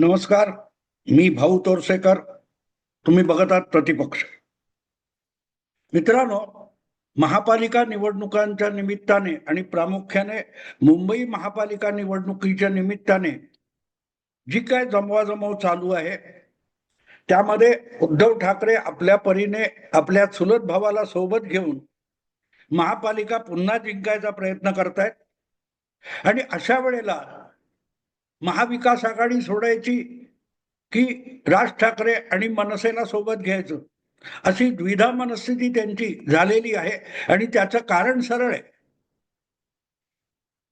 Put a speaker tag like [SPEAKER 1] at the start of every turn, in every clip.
[SPEAKER 1] नमस्कार मी भाऊ तोरसेकर. तुम्ही बघत आहात प्रतिपक्ष. मित्रांनो महापालिका निवडणुकांच्या निमित्ताने आणि प्रामुख्याने मुंबई महापालिका निवडणुकीच्या निमित्ताने जी काय जमवाजमव चालू आहे त्यामध्ये उद्धव ठाकरे आपल्या परीने आपल्या चुलत भावाला सोबत घेऊन महापालिका पुन्हा जिंकायचा प्रयत्न करतायत. आणि अशा वेळेला महाविकास आघाडी सोडायची की राज ठाकरे आणि मनसेला सोबत घ्यायचं? अशी द्विधा मनस्थिती त्यांची झालेली आहे. आणि त्याचं कारण सरळ आहे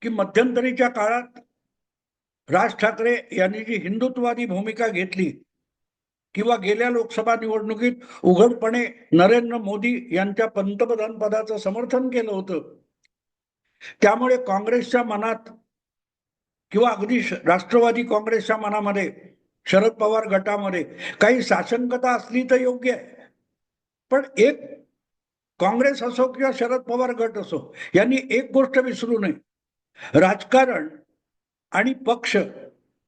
[SPEAKER 1] की मध्यंतरीच्या काळात राज ठाकरे यांनी जी हिंदुत्ववादी भूमिका घेतली किंवा गेल्या लोकसभा निवडणुकीत उघडपणे नरेंद्र मोदी यांच्या पंतप्रधान पदाचं समर्थन केलं होतं त्यामुळे काँग्रेसच्या मनात किंवा अगदी श- राष्ट्रवादी काँग्रेसच्या मनामध्ये शरद पवार गटामध्ये काही साशंकता असली तर योग्य आहे. पण एक काँग्रेस असो किंवा शरद पवार गट असो यांनी एक गोष्ट विसरू नये. राजकारण आणि पक्ष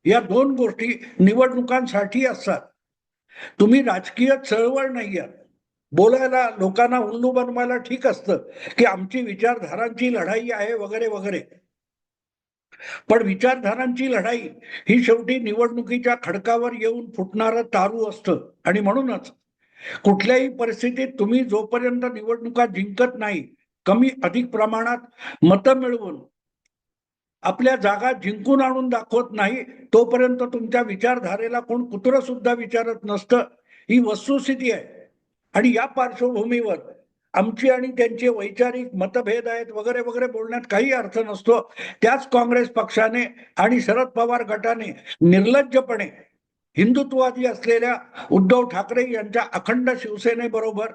[SPEAKER 1] या दोन गोष्टी निवडणुकांसाठी असतात. तुम्ही राजकीय चळवळ नाही आहात. बोलायला लोकांना उल्लू बनवायला ठीक असतं की आमची विचारधारांची लढाई आहे वगैरे वगैरे. पण विचारधारांची लढाई ही शेवटी निवडणुकीच्या खडकावर येऊन फुटणारं तारू असतं. आणि म्हणूनच कुठल्याही परिस्थितीत तुम्ही जोपर्यंत निवडणुका जिंकत नाही कमी अधिक प्रमाणात मतं मिळवून आपल्या जागा जिंकून आणून दाखवत नाही तोपर्यंत तुमच्या विचारधारेला कोण कुत्र सुद्धा विचारत नसतं. ही वस्तुस्थिती आहे. आणि या पार्श्वभूमीवर आमची आणि त्यांचे वैचारिक मतभेद आहेत वगैरे वगैरे बोलण्यात काही अर्थ नसतो. त्याच काँग्रेस पक्षाने आणि शरद पवार गटाने निर्लज्जपणे हिंदुत्ववादी असलेल्या उद्धव ठाकरे यांच्या अखंड शिवसेनेबरोबर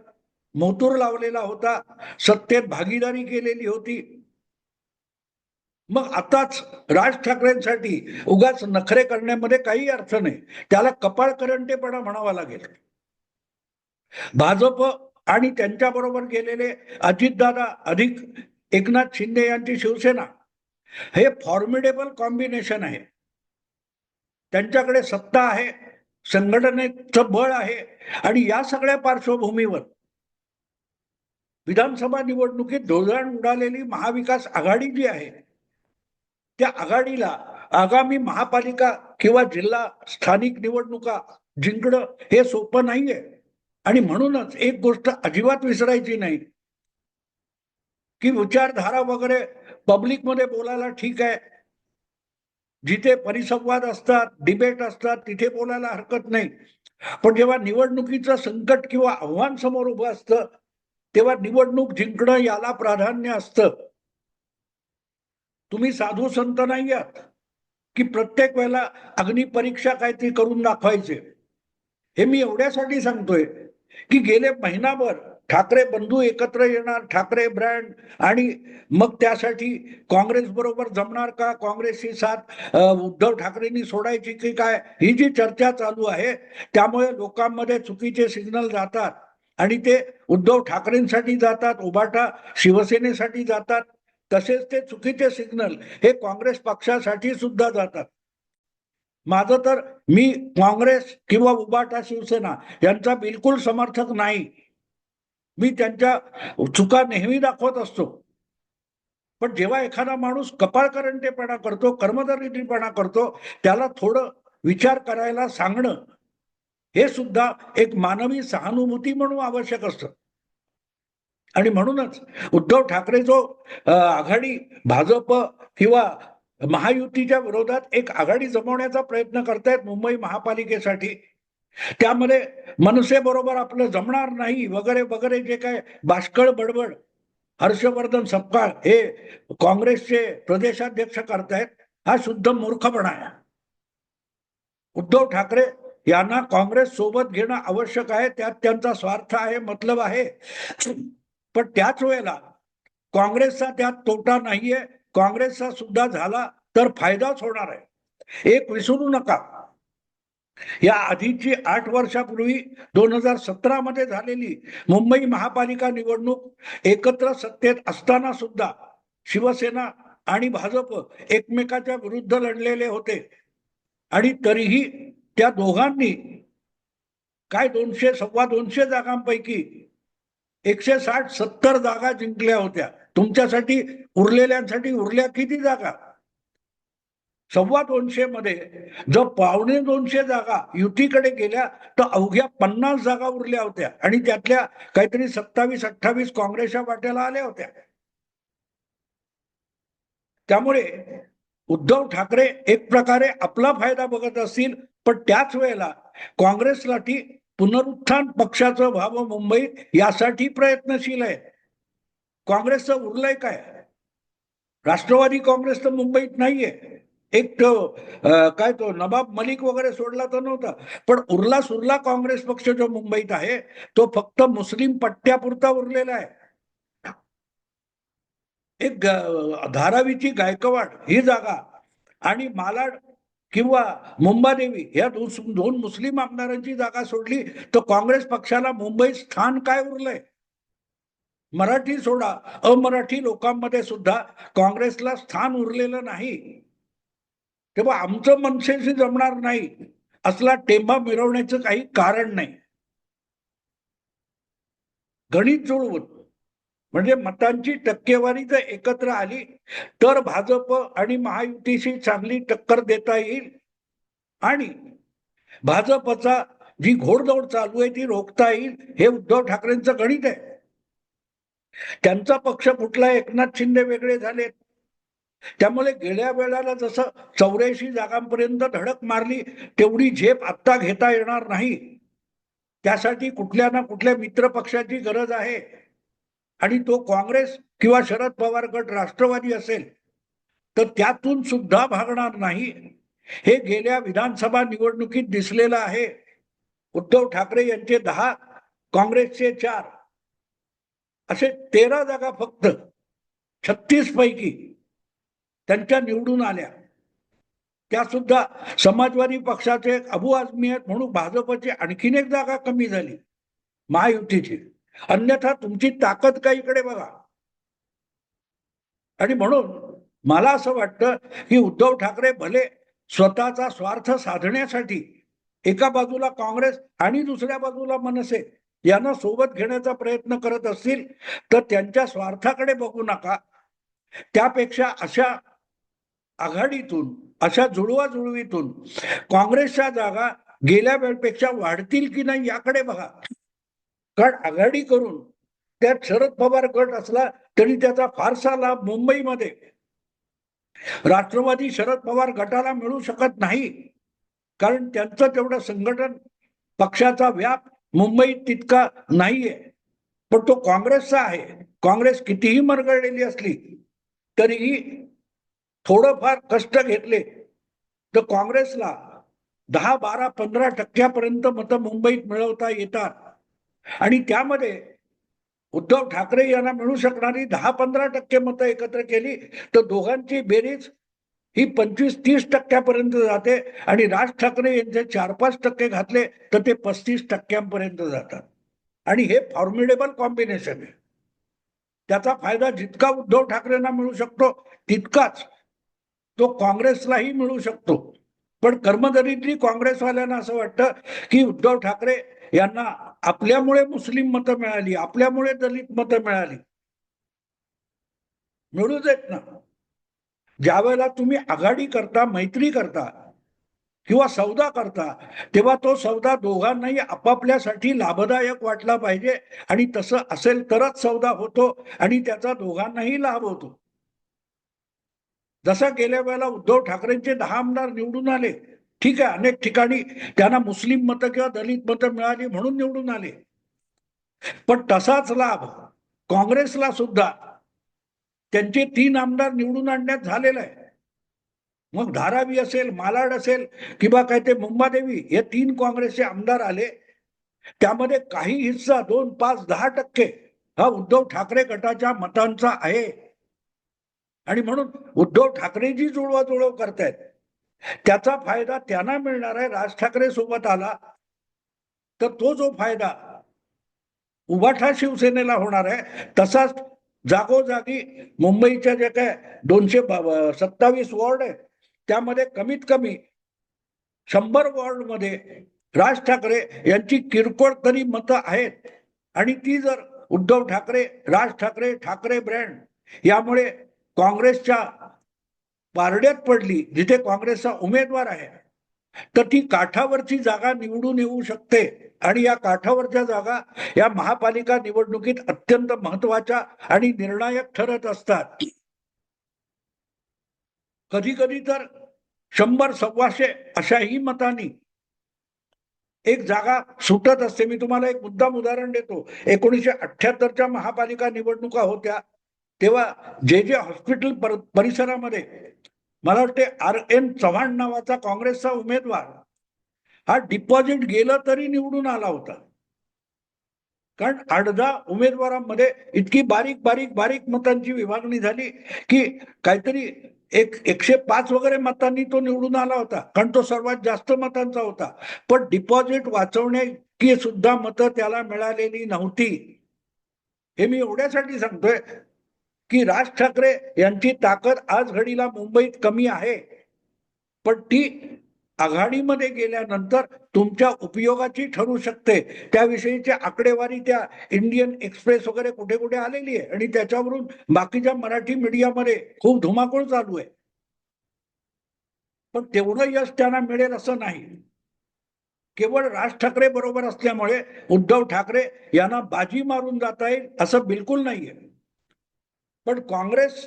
[SPEAKER 1] मोतूर लावलेला होता. सत्तेत भागीदारी केलेली होती. मग आताच राज ठाकरेंसाठी उगाच नखरे करण्यामध्ये काही अर्थ नाही. त्याला कपाळ करंटेपणा म्हणावा लागेल. भाजप आणि त्यांच्याबरोबर गेलेले अजितदादा अधिक एकनाथ शिंदे यांची शिवसेना हे फॉर्मिडेबल कॉम्बिनेशन आहे. त्यांच्याकडे सत्ता आहे संघटनेचं बळ आहे आणि या सगळ्या पार्श्वभूमीवर विधानसभा निवडणुकीत धुळधाण उडालेली महाविकास आघाडी जी आहे त्या आघाडीला आगामी महापालिका किंवा जिल्हा स्थानिक निवडणुका जिंकणं हे सोपं नाहीये. आणि म्हणूनच एक गोष्ट अजिबात विसरायची नाही की विचारधारा वगैरे पब्लिकमध्ये बोलायला ठीक आहे. जिथे परिसंवाद असतात डिबेट असतात तिथे बोलायला हरकत नाही. पण जेव्हा निवडणुकीचं संकट किंवा आव्हान समोर उभं असतं तेव्हा निवडणूक जिंकणं याला प्राधान्य असतं. तुम्ही साधू संत नाही आहात की प्रत्येक वेळेला अग्निपरीक्षा काहीतरी करून दाखवायचे. हे मी एवढ्यासाठी सांगतोय. की गेले महिनाभर ठाकरे बंधू एकत्र येणार ठाकरे ब्रँड आणि मग त्यासाठी काँग्रेस बरोबर जमणार का? काँग्रेसची साथ उद्धव ठाकरेंनी सोडायची की काय? ही जी चर्चा चालू आहे त्यामुळे लोकांमध्ये चुकीचे सिग्नल जातात आणि ते उद्धव ठाकरेंसाठी जातात उभाटा शिवसेनेसाठी जातात. तसेच ते चुकीचे सिग्नल हे काँग्रेस पक्षासाठी सुद्धा जातात. माझं तर मी काँग्रेस किंवा उबाटा शिवसेना यांचा बिलकुल समर्थक नाही. मी त्यांच्या चुका नेहमी दाखवत असतो. पण जेव्हा एखादा माणूस कपाळकरंटेपणा करतो कर्मदरिद्रीपणा करतो त्याला थोडं विचार करायला सांगणं हे सुद्धा एक मानवी सहानुभूती म्हणून आवश्यक असतं. आणि म्हणूनच उद्धव ठाकरे जो आघाडी भाजप किंवा महायुतीच्या विरोधात एक आघाडी जमवण्याचा प्रयत्न करतायत मुंबई महापालिकेसाठी. त्यामध्ये मनसेबरोबर आपलं जमणार नाही वगैरे वगैरे जे काय बाष्कळ बडबड हर्षवर्धन सपकाळ हे काँग्रेसचे प्रदेशाध्यक्ष करतायत हा शुद्ध मूर्खपणा आहे. उद्धव ठाकरे यांना काँग्रेस सोबत घेणं आवश्यक आहे त्यात त्यांचा स्वार्थ आहे मतलब आहे. पण त्याच वेळेला काँग्रेसचा त्यात तोटा नाहीये काँग्रेसचा सुद्धा झाला तर फायदाच होणार आहे. एक विसरू नका. या आधीची आठ वर्षापूर्वी दोन हजार सतरा मध्ये झालेली मुंबई महापालिका निवडणूक एकत्र सत्तेत असताना सुद्धा शिवसेना आणि भाजप एकमेकाच्या विरुद्ध लढलेले होते. आणि तरीही त्या दोघांनी काय दोनशे सव्वा दोनशे जागांपैकी एकशे साठ सत्तर जागा जिंकल्या होत्या. तुमच्यासाठी उरलेल्यांसाठी उरल्या किती जागा? सव्वा दोनशे मध्ये जर पावणे दोनशे जागा युतीकडे गेल्या तर अवघ्या पन्नास जागा उरल्या होत्या आणि त्यातल्या काहीतरी सत्तावीस अठ्ठावीस काँग्रेसच्या वाट्याला आल्या होत्या. त्यामुळे उद्धव ठाकरे एक प्रकारे आपला फायदा बघत असतील पण त्याच वेळेला काँग्रेससाठी पुनरुत्थान पक्षाचं व्हावं मुंबईत यासाठी प्रयत्नशील आहे. काँग्रेसचं उरलंय काय? राष्ट्रवादी काँग्रेस तर मुंबईत नाहीये. एक तो काय तो नवाब मलिक वगैरे सोडला तर नव्हता. पण उरला सुरला काँग्रेस पक्ष जो मुंबईत आहे तो फक्त मुस्लिम पट्ट्यापुरता उरलेला आहे. एक धारावीची गायकवाड ही जागा आणि मालाड किंवा मुंबादेवी या दोन दोन मुस्लिम आमदारांची जागा सोडली तर काँग्रेस पक्षाला मुंबईत स्थान काय उरलंय? मराठी सोडा. अमराठी लोकांमध्ये सुद्धा काँग्रेसला स्थान उरलेलं नाही. तेव्हा आमचं मनसेशी जमणार नाही. असला टेंबा मिरवण्याचं काही कारण नाही. गणित जुळवून म्हणजे मतांची टक्केवारी जर एकत्र आली तर भाजप आणि महायुतीशी चांगली टक्कर देता येईल. आणि भाजपचा जी घोडदौड चालू आहे ती रोखता येईल हे उद्धव ठाकरेंचं गणित आहे. त्यांचा पक्ष फुटला एकनाथ शिंदे वेगळे झाले त्यामुळे गेल्या वेळेला जसं चौऱ्याऐंशी जागांपर्यंत धडक मारली तेवढी झेप आत्ता घेता येणार नाही. त्यासाठी कुठल्या ना कुठल्या मित्र पक्षाची गरज आहे. आणि तो काँग्रेस किंवा शरद पवार गट राष्ट्रवादी असेल तर त्यातून सुद्धा भागणार नाही. हे गेल्या विधानसभा निवडणुकीत दिसलेलं आहे. उद्धव ठाकरे यांचे दहा काँग्रेसचे चार. असे तेरा जागा फक्त छत्तीस पैकी त्यांच्या निवडून आल्या. त्या सुद्धा समाजवादी पक्षाचे अबू आजमी आहेत म्हणून भाजपची आणखीन एक जागा कमी झाली. महायुतीची. अन्यथा तुमची ताकद काहीकडे इकडे बघा. आणि म्हणून मला असं वाटतं की उद्धव ठाकरे भले स्वतःचा स्वार्थ साधण्यासाठी एका बाजूला काँग्रेस आणि दुसऱ्या बाजूला मनसे यांना सोबत घेण्याचा प्रयत्न करत असतील तर त्यांच्या स्वार्थाकडे बघू नका. त्यापेक्षा अशा आघाडीतून अशा जुळवाजुळवीतून काँग्रेसच्या जागा गेल्या वेळपेक्षा वाढतील की नाही याकडे बघा. कारण आघाडी करून त्यात शरद पवार गट असला तरी त्याचा फारसा लाभ मुंबईमध्ये राष्ट्रवादी शरद पवार गटाला मिळू शकत नाही. कारण त्यांचं तेवढं संघटन पक्षाचा व्याप मुंबईत तितका नाहीये पण तो काँग्रेसचा आहे. काँग्रेस कितीही मरगळलेली असली तरीही थोडंफार कष्ट घेतले तर काँग्रेसला दहा बारा पंधरा टक्क्यापर्यंत मतं मुंबईत मिळवता येतात. आणि त्यामध्ये उद्धव ठाकरे यांना मिळू शकणारी दहा पंधरा टक्के मतं एकत्र केली तर दोघांची बेरीज ही पंचवीस तीस टक्क्यापर्यंत जाते आणि राज ठाकरे यांचे चार पाच टक्के घातले तर ते पस्तीस टक्क्यांपर्यंत जातात. आणि हे फॉर्म्युलेबल कॉम्बिनेशन आहे. त्याचा फायदा जितका उद्धव ठाकरेंना मिळू शकतो तितकाच तो काँग्रेसलाही मिळू शकतो. पण कर्मदरिद्री काँग्रेसवाल्यांना असं वाटतं की उद्धव ठाकरे यांना आपल्यामुळे मुस्लिम मतं मिळाली आपल्यामुळे दलित मतं मिळाली. मिळू देत ना. ज्या वेळेला तुम्ही आघाडी करता मैत्री करता किंवा सौदा करता तेव्हा तो सौदा दोघांनाही आपापल्यासाठी लाभदायक वाटला पाहिजे. आणि तसं असेल तरच सौदा होतो आणि त्याचा दोघांनाही लाभ होतो. जसा गेल्या वेळेला उद्धव ठाकरेंचे दहा आमदार निवडून आले ठीक आहे अनेक ठिकाणी त्यांना मुस्लिम मतं किंवा दलित मतं मिळाली म्हणून निवडून आले. पण तसाच लाभ काँग्रेसला सुद्धा त्यांचे तीन आमदार निवडून आणण्यात झालेलं आहे. मग धारावी असेल मालाड असेल किंवा काय ते मुंबादेवी हे तीन काँग्रेसचे आमदार आले. त्यामध्ये काही हिस्सा दोन पाच दहा टक्के हा उद्धव ठाकरे गटाच्या मतांचा आहे. आणि म्हणून उद्धव ठाकरे जी जुळवाजुळव करतायत. त्याचा फायदा त्यांना मिळणार आहे राज ठाकरे सोबत आला. तर तो जो फायदा उभाठा शिवसेनेला होणार आहे तसाच जागोजागी मुंबईच्या जे काय दोनशे सत्तावीस वॉर्ड आहे त्यामध्ये कमीत कमी शंभर वॉर्डमध्ये राज ठाकरे यांची किरकोळ तरी मतं आहेत. आणि ती जर उद्धव ठाकरे राज ठाकरे ठाकरे ब्रँड यामुळे काँग्रेसच्या पारड्यात पडली जिथे काँग्रेसचा उमेदवार आहे तर ती काठावरची जागा निवडून येऊ शकते. आणि या काठावरच्या जागा या महापालिका निवडणुकीत अत्यंत महत्त्वाच्या आणि निर्णायक ठरत असतात. कधी कधी तर शंभर सव्वाशे अशाही मतांनी एक जागा सुटत असते. मी तुम्हाला एक मुद्दाम उदाहरण देतो. एकोणीसशे अठ्याहत्तरच्या महापालिका निवडणुका होत्या. तेव्हा जे जे हॉस्पिटल पर- परिसरामध्ये मला वाटते आर एन चव्हाण नावाचा काँग्रेसचा उमेदवार हा डिपॉझिट गेलं तरी निवडून आला होता. कारण अर्धा उमेदवारांमध्ये इतकी बारीक बारीक बारीक मतांची विभागणी झाली की काहीतरी एक एकशे पाच वगैरे मतांनी तो निवडून आला होता. कारण तो सर्वात जास्त मतांचा होता. पण डिपॉझिट वाचवण्याची सुद्धा मतं त्याला मिळालेली नव्हती. हे मी एवढ्यासाठी सांगतोय की राज ठाकरे यांची ताकद आज घडीला मुंबईत कमी आहे. पण ती आघाडीमध्ये गेल्यानंतर तुमच्या उपयोगाची ठरू शकते. त्याविषयीची आकडेवारी त्या इंडियन एक्सप्रेस वगैरे कुठे कुठे आलेली आहे. आणि त्याच्यावरून बाकीच्या मराठी मीडियामध्ये खूप धुमाकूळ चालू आहे. पण तेवढं यश त्यांना मिळेल असं नाही. केवळ राज ठाकरे बरोबर असल्यामुळे उद्धव ठाकरे यांना बाजी मारून जाता येईल असं बिलकुल नाहीये. पण काँग्रेस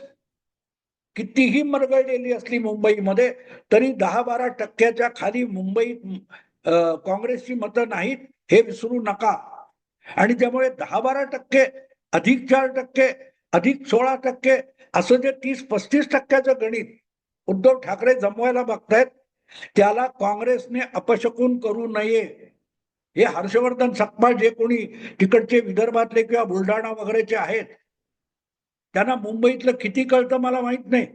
[SPEAKER 1] कितीही मरगळलेली असली मुंबईमध्ये तरी दहा बारा टक्क्याच्या खाली मुंबईत काँग्रेसची मतं नाहीत हे विसरू नका. आणि त्यामुळे दहा बारा टक्के अधिक चार टक्के अधिक सोळा टक्के असं जे तीस पस्तीस टक्क्याचं गणित उद्धव ठाकरे जमवायला बघतायत त्याला काँग्रेसने अपशकून करू नये. हे हर्षवर्धन सकपाळ जे कोणी तिकडचे विदर्भातले किंवा बुलढाणा वगैरेचे आहेत त्यांना मुंबईतलं किती कळतं मला माहीत नाही.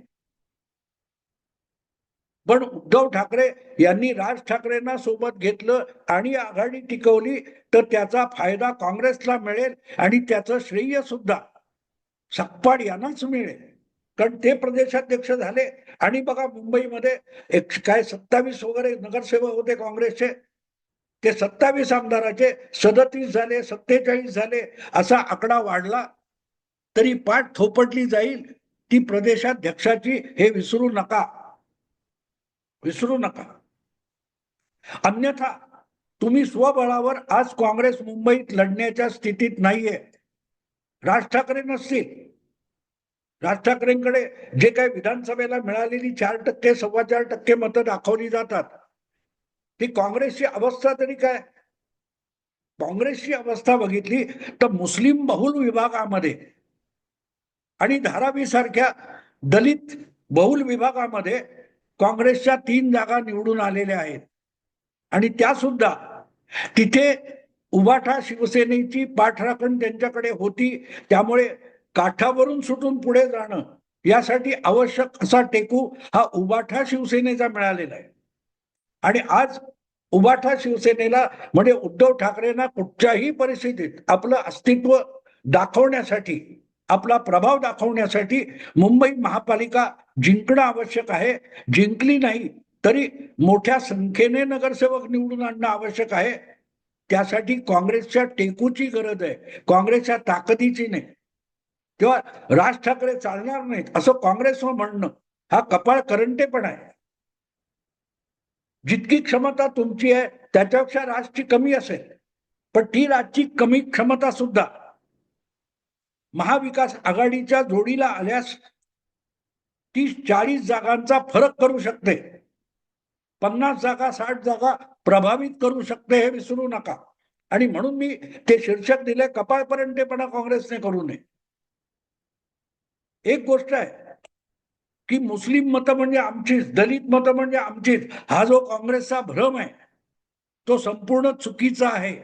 [SPEAKER 1] पण उद्धव ठाकरे यांनी राज ठाकरेंना सोबत घेतलं आणि आघाडी टिकवली तर त्याचा फायदा काँग्रेसला मिळेल आणि त्याचं श्रेय सुद्धा. सकपाड यांनाच मिळेल. कारण ते प्रदेशाध्यक्ष झाले. आणि बघा मुंबईमध्ये एक काय सत्तावीस वगैरे नगरसेवक होते काँग्रेसचे. ते सत्तावीस आमदाराचे सदतीस झाले सत्तेचाळीस झाले असा आकडा वाढला. तरी पाठ थोपटली जाईल ती प्रदेशाध्यक्षाची हे विसरू नका. विसरू नका. अन्यथा तुम्ही स्वबळावर आज काँग्रेस मुंबईत लढण्याच्या स्थितीत नाहीये. राज ठाकरे नसतील. राज ठाकरेंकडे जे काही विधानसभेला मिळालेली चार टक्के सव्वा चार टक्के मतं दाखवली जातात. ती काँग्रेसची अवस्था तरी काय? काँग्रेसची अवस्था बघितली तर मुस्लिम बहुल विभागामध्ये आणि धारावी सारख्या दलित बहुल विभागामध्ये काँग्रेसच्या तीन जागा निवडून आलेल्या आहेत. आणि त्या सुद्धा तिथे उबाठा शिवसेनेची पाठराखण त्यांच्याकडे होती त्यामुळे काठावरून सुटून पुढे जाणं यासाठी आवश्यक असा टेकू हा उबाठा शिवसेनेचा मिळालेला आहे. आणि आज उबाठा शिवसेनेला म्हणजे उद्धव ठाकरेंना कुठच्याही परिस्थितीत आपलं अस्तित्व दाखवण्यासाठी आपला प्रभाव दाखवण्यासाठी मुंबई महापालिका जिंकणं आवश्यक आहे. जिंकली नाही तरी मोठ्या संख्येने नगरसेवक निवडून आणणं आवश्यक आहे. त्यासाठी काँग्रेसच्या टेकूची गरज आहे. काँग्रेसच्या ताकदीची नाही. तेव्हा राज ठाकरे चालणार नाहीत असं काँग्रेसवर म्हणणं. हा कपाळ करंटेपणा आहे. जितकी क्षमता तुमची आहे त्याच्यापेक्षा राजची कमी असेल. पण ती राजची कमी क्षमता सुद्धा महाविकास आघाडीच्या जोडीला आल्यास तीस चाळीस जागांचा फरक करू शकते. पन्नास जागा साठ जागा प्रभावित करू शकते हे विसरू नका. आणि म्हणून मी ते शीर्षक दिले कपाळपर्यंतपणा काँग्रेसने करू नये. एक गोष्ट आहे की मुस्लिम मतं म्हणजे आमचीच दलित मतं म्हणजे आमचीच. हा जो काँग्रेसचा भ्रम आहे तो संपूर्ण चुकीचा आहे.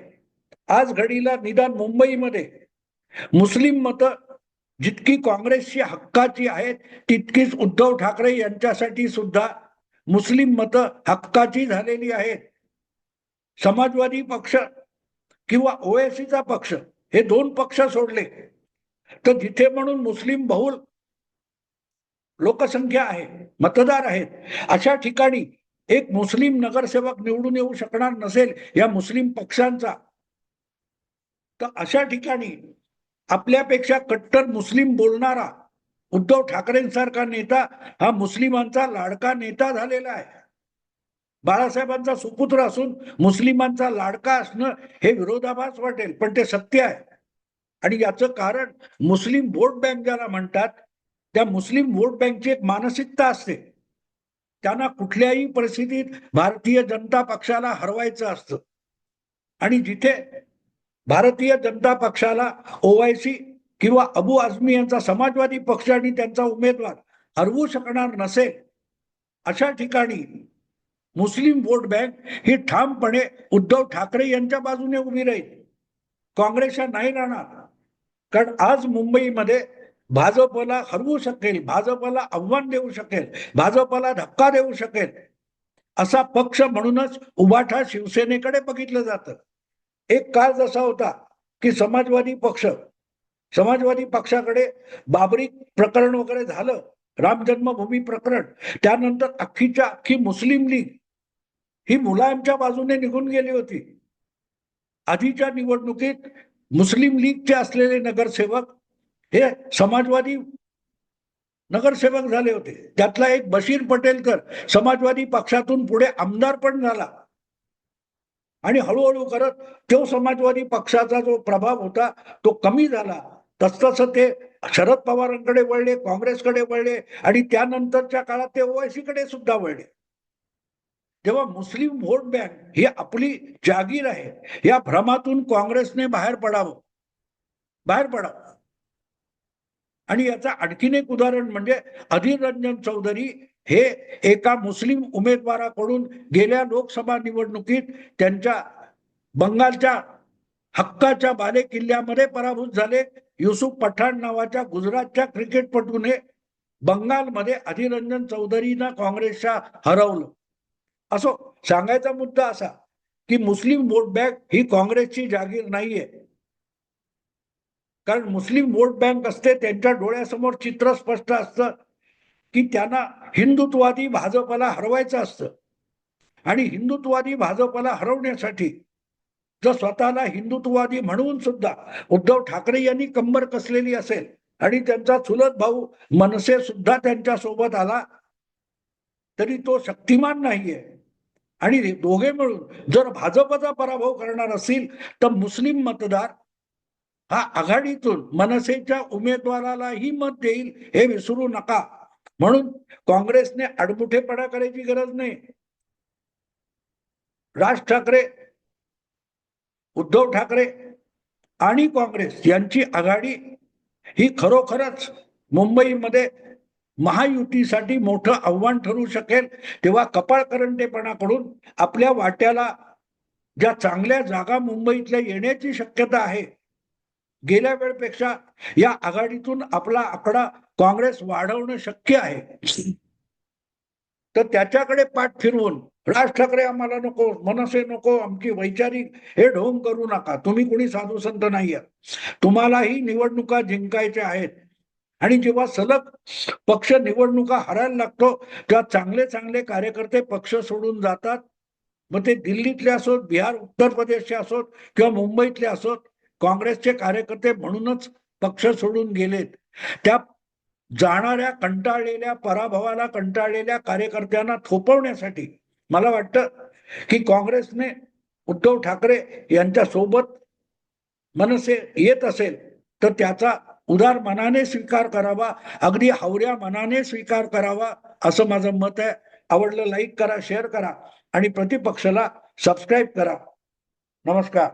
[SPEAKER 1] आज घडीला निदान मुंबईमध्ये मुस्लिम मतं जितकी काँग्रेसची हक्काची आहेत तितकीच उद्धव ठाकरे यांच्यासाठी सुद्धा मुस्लिम मतं हक्काची झालेली आहेत. समाजवादी पक्ष किंवा ओएसीचा पक्ष हे दोन पक्ष सोडले. तर जिथे म्हणून मुस्लिम बहुल लोकसंख्या आहे मतदार आहेत अशा ठिकाणी एक मुस्लिम नगरसेवक निवडून येऊ शकणार नसेल या मुस्लिम पक्षांचा. तर अशा ठिकाणी आपल्यापेक्षा कट्टर मुस्लिम बोलणारा उद्धव ठाकरेंसारखा नेता हा मुस्लिमांचा लाडका नेता झालेला आहे. बाळासाहेबांचा सुपुत्र असून मुस्लिमांचा लाडका असणं हे विरोधाभास वाटेल पण ते सत्य आहे. आणि याचं कारण मुस्लिम वोट बँक ज्याला म्हणतात त्या मुस्लिम वोट बँकची एक मानसिकता असते. त्यांना कुठल्याही परिस्थितीत भारतीय जनता पक्षाला हरवायचं असतं. आणि जिथे भारतीय जनता पक्षाला ओवायसी किंवा अबू आझमी यांचा समाजवादी पक्ष आणि त्यांचा उमेदवार हरवू शकणार नसेल अशा ठिकाणी मुस्लिम वोट बँक ही ठामपणे उद्धव ठाकरे यांच्या बाजूने उभी राहील. काँग्रेसच्या नाही राहणार. कारण आज मुंबईमध्ये भाजपला हरवू शकेल भाजपला आव्हान देऊ शकेल भाजपला धक्का देऊ शकेल असा पक्ष म्हणूनच उभाठा शिवसेनेकडे बघितलं जातं. एक काळ जसा होता की समाजवादी पक्ष समाजवादी पक्षाकडे बाबरी प्रकरण वगैरे झालं राम जन्मभूमी प्रकरण त्यानंतर अख्खीच्या अख्खी मुस्लिम लीग ही मुलायमच्या बाजूने निघून गेली होती. आधीच्या निवडणुकीत मुस्लिम लीगचे असलेले नगरसेवक हे समाजवादी नगरसेवक झाले होते. त्यातला एक बशीर पटेलकर समाजवादी पक्षातून पुढे आमदार पण झाला. आणि हळूहळू करत तो समाजवादी पक्षाचा जो प्रभाव होता तो कमी झाला. तसतसं ते शरद पवारांकडे वळले काँग्रेसकडे वळले आणि त्यानंतरच्या काळात ते ओवायसीकडे सुद्धा वळले. जेव्हा मुस्लिम व्होट बँक ही आपली जागीर आहे. या भ्रमातून काँग्रेसने बाहेर पडावं. बाहेर पडावं. आणि याचा आणखीन एक उदाहरण म्हणजे अधीर रंजन चौधरी हे एका मुस्लिम उमेदवाराकडून गेल्या लोकसभा निवडणुकीत त्यांच्या बंगालच्या हक्काच्या बाले किल्ल्यामध्ये पराभूत झाले. युसुफ पठाण नावाच्या गुजरातच्या क्रिकेटपटूने बंगालमध्ये अधीररंजन चौधरीनं काँग्रेसच्या हरवलं. असो सांगायचा मुद्दा असा की मुस्लिम वोट बँक ही काँग्रेसची जागीर नाहीये. कारण मुस्लिम वोट बँक असते त्यांच्या डोळ्यासमोर चित्र स्पष्ट असतं की त्यांना हिंदुत्ववादी भाजपला हरवायचं असतं. आणि हिंदुत्ववादी भाजपला हरवण्यासाठी जर स्वतःला हिंदुत्ववादी म्हणून सुद्धा उद्धव ठाकरे यांनी कंबर कसलेली असेल आणि त्यांचा चुलत भाऊ मनसे सुद्धा त्यांच्यासोबत आला तरी तो शक्तिमान नाहीये. आणि दोघे मिळून जर भाजपचा पराभव करणार असतील तर मुस्लिम मतदार हा आघाडीतून मनसेच्या उमेदवारालाही मत देईल हे विसरू नका. म्हणून काँग्रेसने आडमुठेपणा करायची गरज नाही. राज ठाकरे उद्धव ठाकरे आणि काँग्रेस यांची आघाडी ही खरोखरच मुंबईमध्ये महायुतीसाठी मोठं आव्हान ठरू शकेल तेव्हा कपाळकरंटेपणाकडून आपल्या वाट्याला ज्या चांगल्या जागा मुंबईतल्या येण्याची शक्यता आहे गेल्या वेळपेक्षा या आघाडीतून आपला आकडा काँग्रेस वाढवणं शक्य आहे. तर त्याच्याकडे पाठ फिरवून राज ठाकरे आम्हाला नको मनसे नको आमची वैचारिक हे ढोंग करू नका. तुम्ही कुणी साधू संत नाही तुम्हालाही निवडणुका जिंकायच्या आहेत. आणि जेव्हा सलग पक्ष निवडणुका हरायला लागतो तेव्हा चांगले चांगले कार्यकर्ते पक्ष सोडून जातात. मग ते दिल्लीतले असोत बिहार उत्तर प्रदेशचे असोत किंवा मुंबईतले असोत काँग्रेसचे कार्यकर्ते म्हणूनच पक्ष सोडून गेलेत. त्या जाणाऱ्या कंटाळलेल्या पराभवाला कंटाळलेल्या कार्यकर्त्यांना थोपवण्यासाठी मला वाटतं की काँग्रेसने उद्धव ठाकरे यांच्या सोबत मनसे येत असेल तर त्याचा उदार मनाने स्वीकार करावा अगदी हावऱ्या मनाने स्वीकार करावा असं माझं मत आहे. आवडलं लाईक करा शेअर करा आणि प्रतिपक्षाला सबस्क्राईब करा. नमस्कार.